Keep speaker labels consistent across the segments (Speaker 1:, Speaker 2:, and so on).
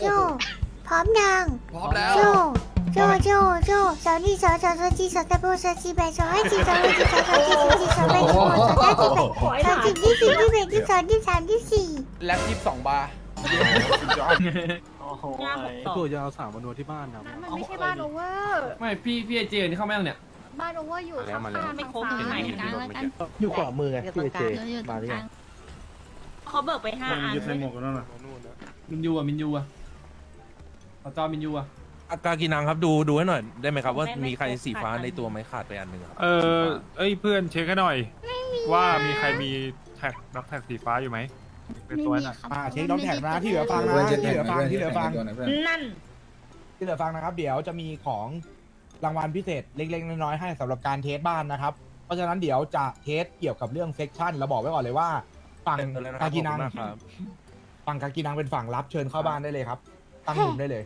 Speaker 1: โจ พร้อมยัง
Speaker 2: พร้อมแล้ว
Speaker 1: โจ โจ โจ โจสาวนี่สาวสาวสาวจีสาวตะโบสาวจีแบสาวให้จีสาวให้จีสาวสาวจีสาวจีสาวแบสาวสาวจีแบสาวจีที่สี่ที่แบที่สองที่สามที่สี่
Speaker 2: แล็บยี่สิบสองบาร์
Speaker 3: กูจะเอาสามมานวที่บ้านนะ
Speaker 4: มันไม่ใช่บ้านโอเวอร์
Speaker 5: ไม่พี่พี่ไอเจนี่เข้ามายังเนี่ย
Speaker 4: บ้านโอเวอร์อยู่ข้างๆ
Speaker 6: ไม่ครบ
Speaker 4: ฝั่ง
Speaker 6: ถึงไหน
Speaker 4: ซ้าย
Speaker 6: กันแล้วกัน
Speaker 3: อยู่ขวามือไงพี่เจ
Speaker 6: อยู่ตร
Speaker 3: มางหรื
Speaker 6: ก
Speaker 3: อยั
Speaker 6: ลางงเขาเบิกไปห้าอันเลย
Speaker 5: มินยูอะมินยูอะ ขอจอมินยูอะ
Speaker 7: อากากินังครับดูดูให้หน่อยได้ไหมครับว่ามีใครสีฟ้าในตัวไหมขาดไปอันหนึ่งครับ
Speaker 8: เออเอ้ยเพื่อนเช็คให้หน่อย ว่ามีใครมีแท็กด็อกแท็กสีฟ้าอยู่ไหมเป็น
Speaker 6: ไม่
Speaker 8: ตัว
Speaker 6: มี
Speaker 8: น่ะ
Speaker 6: ครับ
Speaker 9: อ่าเช็คด็อกแท็กนะที่เหลือฟังนะที่เหลือฟังที่เหลือฟัง
Speaker 6: นั่น
Speaker 9: ที่เหลือฟังนะครับ เดี๋ยวจะมีของรางวัลพิเศษเล็กๆน้อยๆให้สำหรับการเทสบ้านนะครับ เพราะฉะนั้นเดี๋ยวจะเทสเกี่ยวกับเรื่องเซ็กชันเราบอกไว้ก่อนเลยว่าฝั่ง
Speaker 7: เต็มเลยนะค
Speaker 9: กา
Speaker 7: รับ
Speaker 9: กีนัง
Speaker 7: ขอบคุณมากครับ
Speaker 9: ฝั่งกากีนังเป็นฝั่งรับเชิญเข้าบ้านได้เลยครับ ตั้งหนุนได้เลย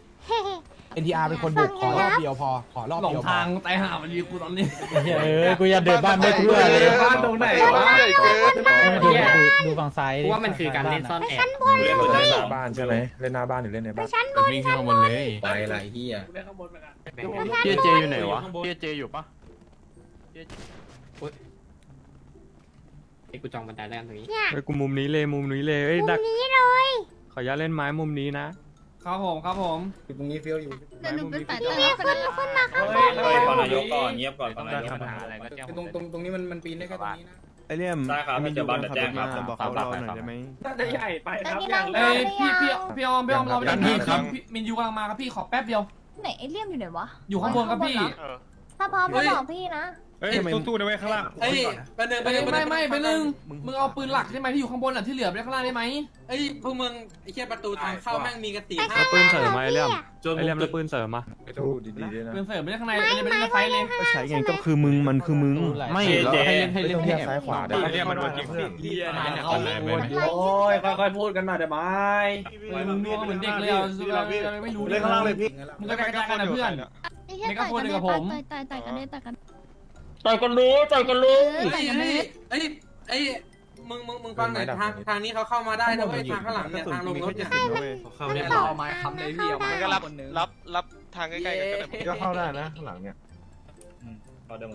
Speaker 9: NTR เป็นคนบุกขอรอบเดียวพอ ขอรอบ
Speaker 5: หลง
Speaker 9: เดียวพอ
Speaker 5: ทางไตหามันดีกูตอนนี้
Speaker 3: เออกูอยากเดินบ้านไม่ทั่วเลย
Speaker 5: บ้านตรงไหนวะ
Speaker 3: ดูดูฝั่งซ้าย
Speaker 5: ว่ามันคือการเล่นซ่อนแอบ
Speaker 7: เล่นหน้าบ้านใช่ไหมเล่นหน้าบ้านหรือเล่นในบ้าน
Speaker 5: วิ่งขึ้นข้างบนเลย
Speaker 2: ไปอะไรเฮีย
Speaker 3: พี่เจอยู่ไหนวะพี่เจอยู่ปะ
Speaker 5: ไอ้กูจองบันไดแรกตรงนี้
Speaker 1: เนี่ย
Speaker 8: เฮ้ยกูมุมนี้เลยมุมนี้เลยเอ้ย
Speaker 1: มุ
Speaker 8: ดัก
Speaker 1: มนี้เลย
Speaker 8: ขออนุญาตเล่นไม้มุมนี้นะ
Speaker 5: ครับผมครับผม
Speaker 2: ตรงนี้เฟี้ยวอยู่
Speaker 6: เดี๋ยวหนูไปตัด
Speaker 1: นี่
Speaker 6: ต่อ
Speaker 1: ขึ้นขึ้นมาข้างบน
Speaker 5: เฮ้ยก่อนนายกก่อน
Speaker 2: เงียบก่อน
Speaker 8: ต้องได้ครับ
Speaker 2: ตรงตรงตรงนี้มันมันปีนได้แค่ตรงนี้นะ
Speaker 3: ไอเลี่ยมมีดูการขับรถมาบอกเขาเราหน่อยได้ไหม
Speaker 5: น่าจะใหญ่ไป
Speaker 1: กากีนังเดิ
Speaker 5: เอ้
Speaker 1: น
Speaker 5: ย
Speaker 1: เลย
Speaker 5: พี่พี่
Speaker 1: อะ
Speaker 5: พี่ออมพี่ออมเราไปดันพี่ครับมินยูกำลังมาครับพี่ขอแป๊บเดียว
Speaker 4: ไหนไอเลี่ยมอยู่ไหนวะ
Speaker 5: อยู่ข้างบนครับพี่
Speaker 4: ถ้าพร้อมก็บอกพี่นะ
Speaker 8: เฮ้ยสู้ๆนะเว้ยข้างล่าง
Speaker 2: เฮ้ยไปหนึ่งไป
Speaker 5: ไม่
Speaker 2: หนึ่ง
Speaker 5: ไม่ไม่ไปนึงมึงเอาปืนหลักได้ไหมที่อยู่ข้างบนอะที่เหลือไปข้างล่างได้ไหม
Speaker 2: เฮ้ยพวกมึงไอ้แค่ประตูทางเข้าแม่งมีกระติก
Speaker 3: แล้วปืนเสริมมาไอเลี่ยมไอเลี่ยมแล้วปืนเสริมมา
Speaker 7: ไม่ต้องดูดีๆด้วยนะ
Speaker 5: ปืนเสริมไม่ได้ข้างในไม่ได้ไม่ได้ไฟเลย
Speaker 3: ก็ใช้ไงก็คือมึงมันคือมึงไม่ให้เล่นให้เล่น
Speaker 7: ไม่ต้องแยกซ้ายขวาได้
Speaker 8: เรียกมันโดนจริงเพื่อน
Speaker 5: โอ้ยค่อยๆพูดกันหน่อยได้ไหมมึงดูเหมือนเด็กเลยอะไม่รู้
Speaker 3: เล่นข้างล่างเลยพี่
Speaker 5: มึงก็ไปกระจายกันนะเพื่อน
Speaker 6: ไอ้เหี้ยต่อยกันเลยต่อยต่อยกันเลยต่อยกัน
Speaker 5: ต่อยกันรู้ต่อยกันรู้
Speaker 6: เออต่อยกันเลย
Speaker 2: เฮ้ยเฮ้ยมึงมึงมึงฟังหน่อยทางทางนี้เขาเข้ามาได้นะเว้ยทางข้างหลังเนี่ยทางลงรถเนี่ย
Speaker 5: เขาเนี่ยเราเอาไม้ค้ำเลยพี่เอาไม้
Speaker 1: ก็รับ
Speaker 10: รับรับทางใกล้ๆกันก็ได้
Speaker 3: ก็เข้าได้นะข้างหลังเนี่ย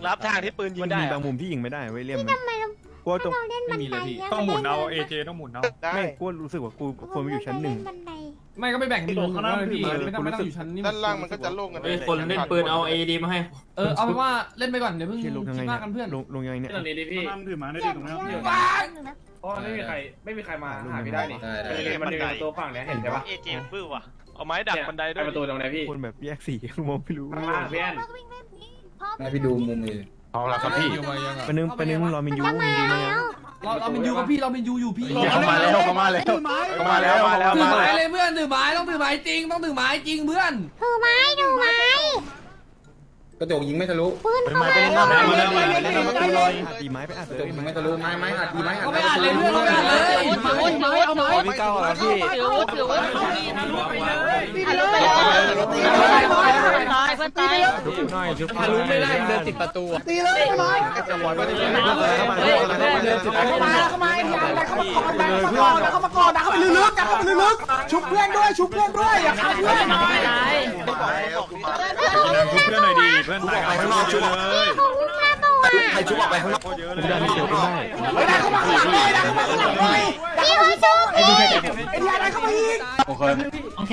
Speaker 10: รับทางที่ปืนยิ
Speaker 3: มั
Speaker 10: ง
Speaker 3: น
Speaker 10: ได้
Speaker 3: มี
Speaker 10: อะ
Speaker 3: บางมุมที่ยิงไม่ได้เว้ยเลี่ยมมัน
Speaker 1: ทำไมเรา
Speaker 3: กลัวตรง
Speaker 1: เราเล่นบันไดะ
Speaker 8: ต้องหมุนเอาเอเจต้องหมุนเอา
Speaker 10: ได้
Speaker 3: ไม่กลัวรู้สึกว่ากูควรไปอยู่ชั้นหนึ่ง
Speaker 1: บันได
Speaker 5: ไม่ก็ไม่แบ่งกันดูข้างล่างเลยพี่ไม่ต้องไม่ต้องอยู่ชั้นนี้
Speaker 10: ด้านล่างมันก็จะโล่งกัน
Speaker 5: คนเล่นปืนเอาเอดีมาให้เออเอาเป็นว่าเล่นไปก่อนเดี๋ยวเพิ่ง
Speaker 3: เชียร์ลงยังไง
Speaker 5: คิดมากกันเพื่อน
Speaker 3: ลงลงยังไงเนี่ย
Speaker 5: พี่
Speaker 3: ถือมาได้
Speaker 1: เจ็
Speaker 3: ดี
Speaker 1: บ
Speaker 3: ตรง
Speaker 1: เย
Speaker 3: นี้
Speaker 1: อะนะ
Speaker 5: เพราะไม่มีใครไม่มีใครมาหาพี่ได้นี่
Speaker 2: ได้ได้
Speaker 5: มันอยู่ประตูฝั่งเนี้ยเห็นใช่ปะ
Speaker 10: เอเจบื้อว่ะเอาไม้ดักบันไดด้วย
Speaker 5: ประตูตรงไหนพี่
Speaker 3: คนแบบแยกสีมองไม่รู้
Speaker 5: ข้างล่างพี่แอน
Speaker 4: เลิกวิ่งเล่นนี่พร้อม
Speaker 2: ให้พี่ดูมุมนี้
Speaker 7: พร้อมแล้วครับพี่
Speaker 3: ไปนึงไปนึงรอมินยูมินยูมายัง
Speaker 5: เราเราเป็นยูกับพี่เราเป็นยูอยู่พี่
Speaker 3: เข้ามาแล้วเข้ามาแล้ว
Speaker 10: เข้ามาแล้วมาแล้ว
Speaker 5: ถือ
Speaker 10: มา
Speaker 5: ไม้
Speaker 10: แล้ว
Speaker 5: เลยเพื่อนถือไม้ต้องถือไม้จริงต้องถือไม้จริงเพื่อน
Speaker 1: ถือไม้ถือไม้
Speaker 2: กระจกยิงไม่ทะลุ
Speaker 1: ปืน
Speaker 3: ไป
Speaker 1: เข้า
Speaker 3: มา
Speaker 1: มา
Speaker 3: ไปเล่นหน้า
Speaker 1: แล้ว
Speaker 3: ไปเล่นหน้าไปเล่นหน้าประตูลอยตีไม้ไปอัด
Speaker 2: กระ
Speaker 3: เล
Speaker 2: จ
Speaker 3: ย
Speaker 2: กยิงไม่ทะลุไม้ไม้อัดดีไม้อัด
Speaker 5: เขาไม่อ่านเลยเพื่อนเขาไม่อ่านเลย
Speaker 3: เอาไม้พี่เก้าแล้วพี่
Speaker 6: ถือวุ้ถือวุ้
Speaker 5: ทะลุไปเลย
Speaker 6: ทะลุไปเลย ตายตาย
Speaker 3: ชุบหน่อยชุบ
Speaker 5: ทะลุไม่ได้มันเดินติดประตู
Speaker 9: ตีเลยทำไม
Speaker 3: จังหวะก็จะ
Speaker 9: เข้ามาเข้ามาเข้ามาเข้ามาเข้ามาก่อนเข้ามาก่อนเข้าไปลึกๆเข้าไปลึกๆชุบเพื่อนด้วยชุบเพื่อนด้วยอย่าฆ่าเพื่อน
Speaker 8: ชุบเพื่อนหน่อยดีเพื่อนตายกันข้างนอกช่วยเลย
Speaker 1: เขาอุ้มมาตัว
Speaker 7: ใครชุบออกไปข้างนอก
Speaker 8: โคตรเยอะเล
Speaker 3: ไม่
Speaker 8: ย
Speaker 3: ได้ไม่เกี่ยวกันได้
Speaker 9: เฮ้ยได้เข้ามาข้างหลังเลยได้เข้ามาข้างหลังเลย
Speaker 1: พี่เขาชุบ
Speaker 9: ไอ้ดีไอ้ดีอะไรเข้ามาอีก
Speaker 6: ของแข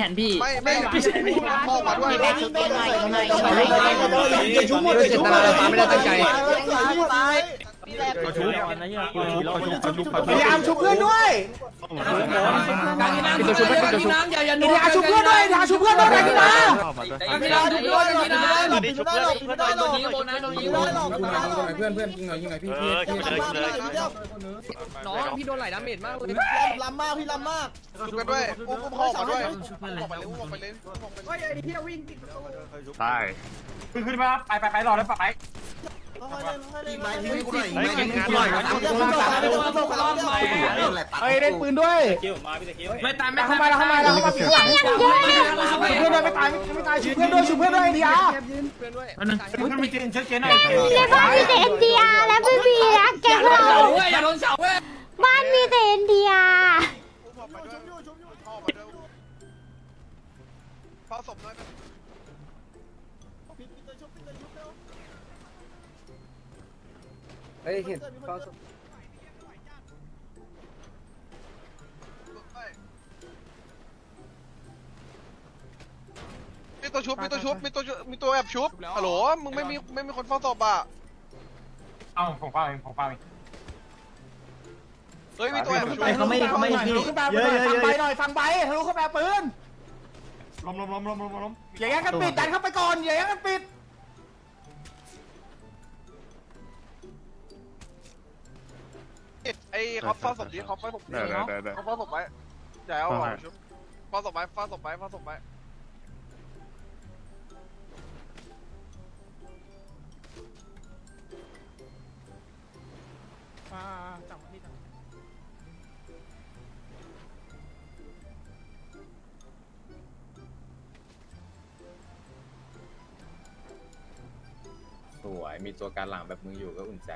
Speaker 6: นพี่
Speaker 10: ไม่ไม่ไม่ใช่พ่อมาด้วย
Speaker 9: ชุบหมดเลยชุบหมดเลย
Speaker 8: เขาชุบเขาชุบเขาชุบเขา
Speaker 9: พยายามชุบเพื่อนด้วย
Speaker 5: การกินน้ำกินน้ำกินน้ำอย่าอย่า
Speaker 9: ไอ้ดีอาชุบเพื่อนด้วยอ้ดีอาชุบเพื่อนด้วยไอ้ดีอา
Speaker 5: การกินน้ำด้วยการกินน้ำ
Speaker 10: ตอนนี้ชุบเพื่อน
Speaker 5: ตรงนี้บนนะตรงนี้บน
Speaker 2: ยิงหน่อยยิงหน่อยเพื่อนเพื่อนยิงหน่อยยิงหน่อยพี่
Speaker 10: เอ
Speaker 2: พี่
Speaker 10: อชุบเลยชุบเลย
Speaker 5: น้องพี่โดนไหลดาเมจมากเลย
Speaker 9: ลำมากพี่ลำมาก
Speaker 10: ชุบกันด้วยอุ้มพ่อมาด้วยอุ้มออกไปเลยอุ้มออกไปเลยอุ้มออกไปเลย
Speaker 8: ตาย
Speaker 5: ขึ้นมาไปไปไปรอแล้วไป
Speaker 9: เฮ้ยเล่นปืนด้วย
Speaker 5: ไม่ตายไม่
Speaker 9: เข้ามาแล้วเข้ามาแล้วเข้ามาข้างหลังชุบเพื่อนด้วยไม่ตายไม่ตายชุบเพื่อนด้วยชุบเพื่อนด้วยไอ้ดีอา
Speaker 8: มีเจนเช็คเจนหน่อย
Speaker 1: เรียกว่ามีแต่เอ็นดีอาร์และไม่มีรักแกเรา
Speaker 5: เสาเว้ยอย่าโดนเสาเว้ย
Speaker 1: บ้านมีแต่เอ็นดีอาร์
Speaker 10: อุ้มออกไปด้วยชุบอยู่พ่อมาด้วย ฝ้าศพหน่อย
Speaker 5: เฮ้ยเห็นเฝ้าศพ
Speaker 10: มีตัวชุบ มีตัวชุบ มีตัวชุบมีตัวแอบชุบ ฮัลโหล มึงไม่มีไม่มีคนเฝ้าศพอะ
Speaker 8: เอ้าผมเฝ้าเองผมเฝ้าเอง
Speaker 10: เฮ้ย มีตัวแอบชุบ
Speaker 6: เขาไม่เขาไม่
Speaker 9: ทะลุขึ้นไปหน่อย ฟังใบหน่อยฟังใบทะลุขึ้นไปปืน
Speaker 8: ล้มล้มล้มล้มล้มล้ม
Speaker 9: อย่าแย่งกันปิดดันเข้าไปก่อนอย่าแย่งกันปิด
Speaker 10: ไอ้เขาเฝ้าศพดิเขาเฝ้าศพดิเขาเฝ้าศพไว้อย่าเอาออกชุบเฝ้าศพไว้เฝ้าศพไว้เฝ้าศพไว้
Speaker 5: สวย มีตัวการหลังแบบมึงอยู่ก็อุ่นใจ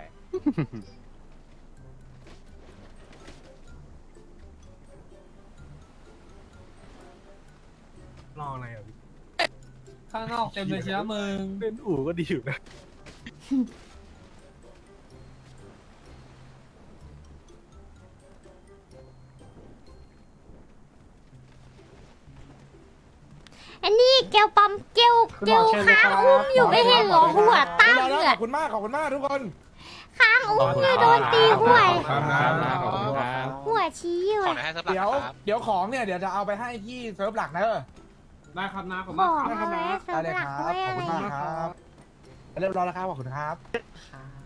Speaker 5: ข้างนอกเต็มเลยเชียวมึง
Speaker 8: เป็นอู่ก็ดีอยู่นะ
Speaker 1: อันนี้เกลปั๊มเกลเกลค้างอุ้มอยู่ไม่เห็นเหรอหัวตั้ง
Speaker 9: ข
Speaker 1: เนี่ย
Speaker 9: อบคุณมาก ขอบคุณมากทุกคน
Speaker 1: ค้างอุ้มเลยโดนตีหัว
Speaker 8: ขอบคุณครับขอบคุณครับ
Speaker 1: หัวชี้อยู่
Speaker 10: ขอหน่อยให้สักหลัก
Speaker 9: เดี๋ยว
Speaker 10: ครับ
Speaker 9: เดี๋ยวของเนี่ย เดี๋ยวจะเอาไปให้ที่เซิร์ฟหลักนะเออ
Speaker 5: ได้ครับนะผม
Speaker 1: บ
Speaker 5: มา
Speaker 1: อก
Speaker 5: ได้ครับ
Speaker 1: เอา
Speaker 5: นะ
Speaker 1: ไว้เสริ
Speaker 9: ได้
Speaker 1: ม
Speaker 9: เลย
Speaker 1: ห
Speaker 9: ค
Speaker 1: ลั
Speaker 9: รั
Speaker 1: ก
Speaker 9: บ
Speaker 1: ไว้
Speaker 9: ขอบ
Speaker 1: อะไร
Speaker 9: คุณมากครับ เรียบร้อยแล้วครับขอบคุณครับ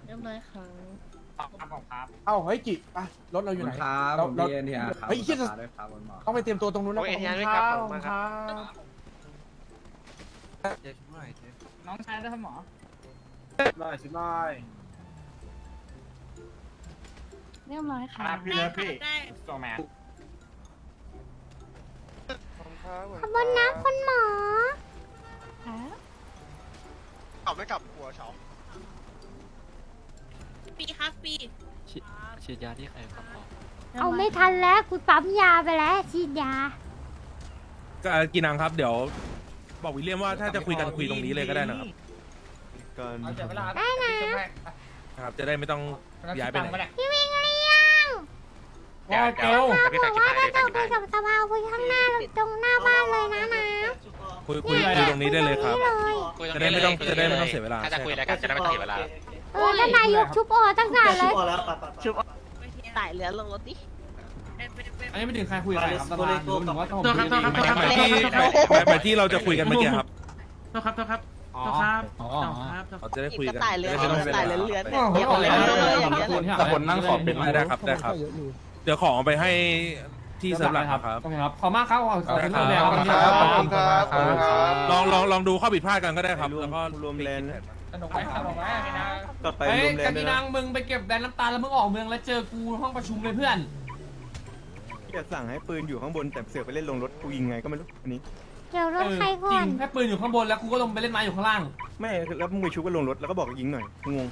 Speaker 6: เรียบร้อยครับ
Speaker 8: ครับ
Speaker 9: เอ้าเฮ้ยจิไปรถเราอยู่ไหน
Speaker 5: ครับ
Speaker 9: เรา
Speaker 5: ผม
Speaker 9: เรา
Speaker 5: เอ็นทีอาร์ครับ
Speaker 9: เฮ้ยคิดจะ
Speaker 5: ด้วยครับคุณหมอ
Speaker 9: ต้องไปเตรียมตัวตรงนู้นแล้ว
Speaker 10: โอ้ย
Speaker 9: ขอบคุณ
Speaker 10: NTR ด้วยครับขอบคุณครับ
Speaker 5: น้องชายได้ครับหมอ
Speaker 8: ได้ชิบได้
Speaker 4: เรียบร้อยค่ะ
Speaker 8: พี่เลยพี่ตัวแมน
Speaker 1: ขอบคุณนะคุณหมอ
Speaker 10: กลับไม่กลับหัวเฉา
Speaker 6: ปีครับปี
Speaker 3: ฉีดยาที่ใครครับหมอ
Speaker 1: เอาไม่ทันแล้วกูปั๊มยาไปแล้วฉีดยา
Speaker 7: ก็อะกินังครับ เดี๋ยว บอกวิลเลียมว่าถ้าจะคุยกันคุยตรงนี้เลยก็ได้นะครับ
Speaker 5: เอาเจ็บเวลา
Speaker 1: ได้นะ
Speaker 7: ครับ จะได้ไม่ต้องย้ายไปไหน
Speaker 1: พี่วิงเลี้ยง
Speaker 5: ว่าเกล
Speaker 1: มาบอกว่าถ้าจะคุยกับสภาคุยข้างหน้าตรงหน้าบ้านเลยนะนะ
Speaker 7: คุยคุยคุยตรงนี้ได้เลยครับ
Speaker 1: คุยตงนี้
Speaker 7: จะได้ไม่ต้องจะได้ไม่ต้องเสียเวลา
Speaker 2: ถ้าจะคุยอะไรกันจะได้ไม่ต้องเสียเวลา
Speaker 1: เออท่านนายกชุบโอตั้งนานเลย
Speaker 6: ชุบไต่เหลือลงรถดิ
Speaker 5: อันนี้ไม่ถึงใครคุยอะไรครับตลาดหรือว่าว่าผม
Speaker 7: หมายหมายหมายที่หมายหมายหมายที่เราจะคุยกันเมื่อกี้ครับ
Speaker 5: อ๋ออ๋อ
Speaker 7: เราจะได้คุยกัน
Speaker 6: ไต่เหลือ
Speaker 7: จะได้ไม่ต้องเสีย
Speaker 6: ไต่
Speaker 7: เว
Speaker 6: เหลือ
Speaker 7: ลา
Speaker 6: เหลือเนี่ยเดี๋ยวเลยอย่างเงี้ย
Speaker 8: แต่คนนั่งขอบเป็น
Speaker 7: ได้ครับได้ครับ เดี๋ยวของเอาไปให้ที่เซิร์ฟหลักนะครับ
Speaker 5: โอเคครับขอบมากครับขอบคุณ
Speaker 7: ได้
Speaker 5: ครับ
Speaker 7: ครับ
Speaker 10: ขอบคุณครับขอบคุณครับ
Speaker 7: ลองลองลองดูข้อผิดพลาดกันก็ได้ครับ แล้วก็
Speaker 5: รวมเลน
Speaker 9: สนุกไหมสนุกไหม
Speaker 5: กลับไปรวมเลนกันนังมึงไปเก็บแบนน้ำตาลแล้วมึงออกเมืองแล้วเจอกูห้องประชุมเลยเพื่อน
Speaker 11: อยากสั่งให้ปืนอยู่ข้างบนแต่เสือกไปเล่นลงรถกูยิงไงก็ไม่รู้อันนี้
Speaker 1: เดี๋ยวรถใคร
Speaker 5: จ
Speaker 1: ก่
Speaker 5: ริ
Speaker 1: องน
Speaker 5: แค่ปืนอยู่ข้างบนแล้วกูก็ลงไปเล่นไม้อยู่ข้างล่าง
Speaker 11: ไม่แล้วมึงไปชุบก็ลงรถแล้วก็บอกยิงหน่อยงง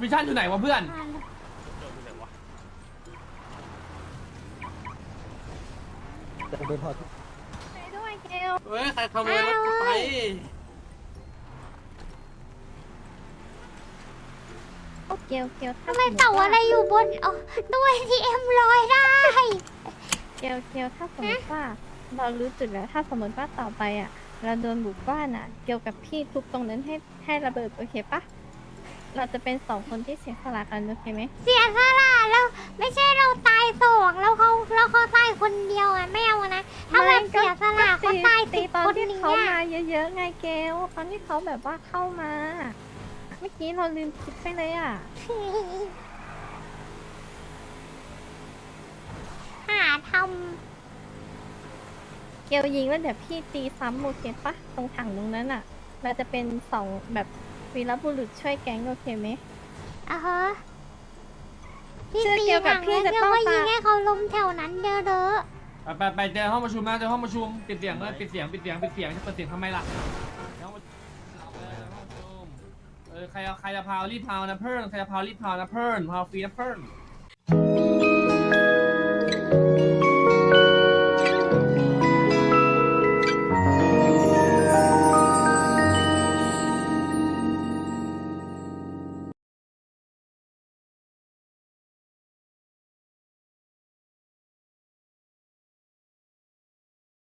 Speaker 5: มิชชั่นอยู่ไหนวะเพื่อน
Speaker 4: ไปด้วยเกล
Speaker 2: เฮ้ย ใครขโมยรถกูไป
Speaker 4: เกลเกล
Speaker 1: ทำไมเต่าอะไรอยู่บนอ๋อด้วยที่เอ็มลอยได้
Speaker 4: เกลเกลถ้าสมมติว่าเรารู้จุดแล้ว ถ้าสมมติว่าต่อไปอะ เราโดนบุกบ้านอะ เกี่ยวกับพี่ทุบตรงนั้นให้ให้ระเบิดโอเคปะเราจะเป็นสองคนที่เสียสละกันโอเคไหม
Speaker 1: เสียสละ แล้วไม่ใช่เราตายสองแล้วเขาแล้วเขาตายคนเดียวอะไม่เอานะถ้าแบบเสียสละเขาตาย
Speaker 4: ตี
Speaker 1: ติด
Speaker 4: ตอน
Speaker 1: คน
Speaker 4: ที่
Speaker 1: นี้
Speaker 4: เขา
Speaker 1: อะ
Speaker 4: มาเยอะๆไงเกลตอนที่เขาแบบว่าเข้ามา เมื่อกี้เราลืมคิดไปเลยอะ
Speaker 1: หาท
Speaker 4: เกลยิงแล้วเดี๋ยวพี่ตีซ้ำโอเคปะตรงถังตรงนั้นอะ เราจะเป็นสองแบบวีรบุรุษช่วยแก๊งโอเคไหมำ
Speaker 1: อะฮะ พี่
Speaker 4: เชื่อ
Speaker 1: ตี
Speaker 4: เกี่ยวกับ
Speaker 1: ถัง
Speaker 4: พี่
Speaker 1: แล้ว
Speaker 4: จะ
Speaker 1: เดี๋ยว
Speaker 4: ต้อง
Speaker 1: ก็ยิง
Speaker 4: ตาม
Speaker 1: ให้เขาล้มแถวนั้นเด้อเด้อ
Speaker 5: ไปไปไปเจอห้องประชุมนะเจอห้องประชุมปิดเสียงเลยปิดเสียงปิดเสียงปิดเสียงจะเปิดเสียงทำไมล่ะห้องประชุมเออใครเอาใครจะพาวรีบพาวนะเพิ่นใครจะพาวรีบพาวนะเพิ่นพาวฟรีนะเพิ่น